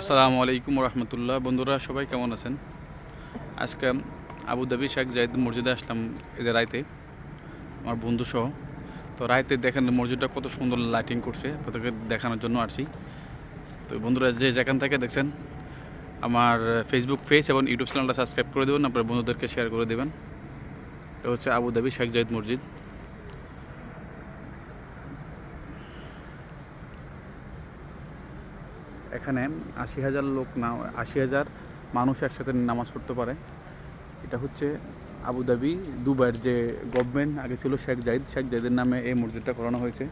আসসালামু আলাইকুম রহমতুল্লাহ। বন্ধুরা, সবাই কেমন আছেন? আজকে আবুধাবি শেখ জাহিদ মসজিদে আসলাম এই যে রাইতে, আমার বন্ধু সহ। তো রাইতে দেখেন মসজিদটা কত সুন্দর লাইটিং করছে, আপনাদেরকে দেখানোর জন্য আসছি। তো বন্ধুরা, যে যেখান থেকে দেখছেন, আমার ফেসবুক পেজ এবং ইউটিউব চ্যানেলটা সাবস্ক্রাইব করে দেবেন, আপনার বন্ধুদেরকে শেয়ার করে দেবেন। এটা হচ্ছে আবুধাবি শেখ জাহিদ মসজিদ। এখানে আশি হাজার লোক না, আশি হাজার মানুষ একসাথে নামাজ পড়তে পারে। এটা হচ্ছে আবুধাবি দুবাইয়ের যে গভর্নমেন্ট আগে ছিল শেখ জাহিদ। শেখ জাহিদের নামে এই মসজিদটা করানো হয়েছে।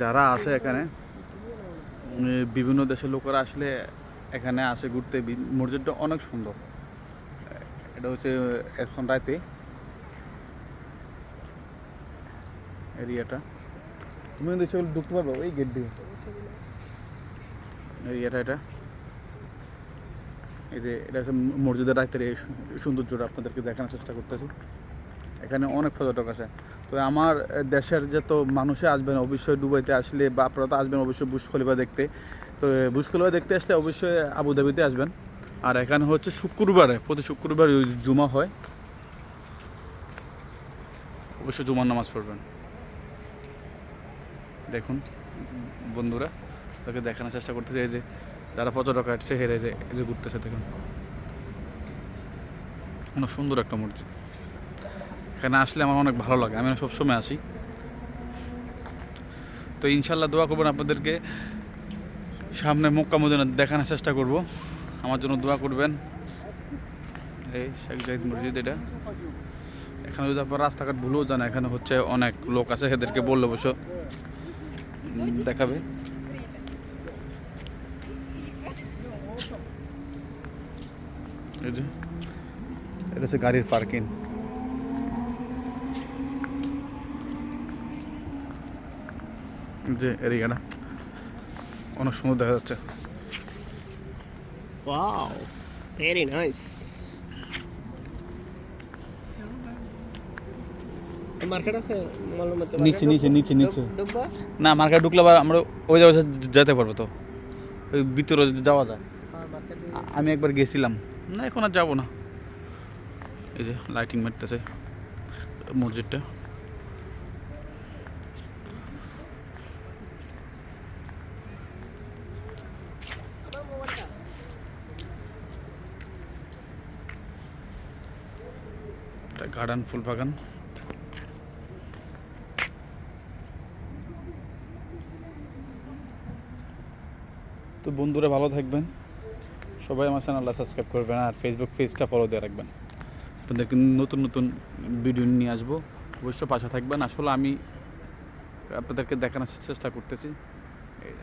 যারা আসে এখানে বিভিন্ন দেশের লোকেরা আসলে এখানে আসে ঘুরতে। মসজিদটা অনেক সুন্দর। এটা হচ্ছে এখন রাতে। এরিয়াটা। তুমি সেগুলো ঢুকতে পারবে গেট দিয়ে। এই এটা এই যে এটা মসজিদের রাতের এই সৌন্দর্যটা আপনাদেরকে দেখানোর চেষ্টা করতেছি। এখানে অনেক পর্যটক আছে। তো আমার দেশের যে তো মানুষে আসবেন, অবশ্যই দুবাইতে আসলে বা আপনারা তো আসবেন, অবশ্যই বুশ দেখতে। তো বুশ দেখতে আসলে অবশ্যই আবুধাবিতে আসবেন। আর এখানে হচ্ছে শুক্রবারে, প্রতি শুক্রবার জুমা হয়। অবশ্যই জুমার নামাজ পড়বেন। দেখুন, বন্ধুরা। তাকে দেখানোর চেষ্টা করতেছে, এই যে যারা পর্যটক আসছে, হেরে যে, এই যে ঘুরতেছে দেখুন। অনেক সুন্দর একটা মসজিদ। এখানে আসলে আমার অনেক ভালো লাগে, আমি সবসময় আসি। তো ইনশাল্লাহ দোয়া করবেন আপনাদেরকে। সামনে মক্কা মদিনা দেখানোর চেষ্টা করব। আমার জন্য দোয়া করবেন। এই শেখ জাহিদ মসজিদ এটা। এখানে যদি আপনার রাস্তাঘাট ভুলেও যান, এখানে হচ্ছে অনেক লোক আছে, এদেরকে বললে অবশ্য দেখাবে। এই যে। এটা হচ্ছে গাড়ির পার্কিং যে এরিয়াটা অনেক সুন্দর দেখা যাচ্ছে। Wow, very nice. মার্কেট আছে? নিচে, নিচে, নিচে, নিচে। না মার্কেট ঢুকলে আবার আমরা ওই জায়গায় যেতে পারব তো। ওই ভিতরে যাওয়া যায়। আমি একবার গেছিলাম। না এখন আর যাব না। এই যে লাইটিং মারতেছে মসজিদটা। গার্ডেন ফুল বাগান। তো বন্ধুরা ভালো থাকবেন। সবাই আমার চ্যানেলটা সাবস্ক্রাইব করবেন আর ফেসবুক পেজটা ফলো দিয়ে রাখবেন। আপনাদেরকে নতুন নতুন ভিডিও নিয়ে আসব। অবশ্য পাশে থাকবেন। আসলে আমি আপনাদেরকে দেখানোর চেষ্টা করতেছি। এই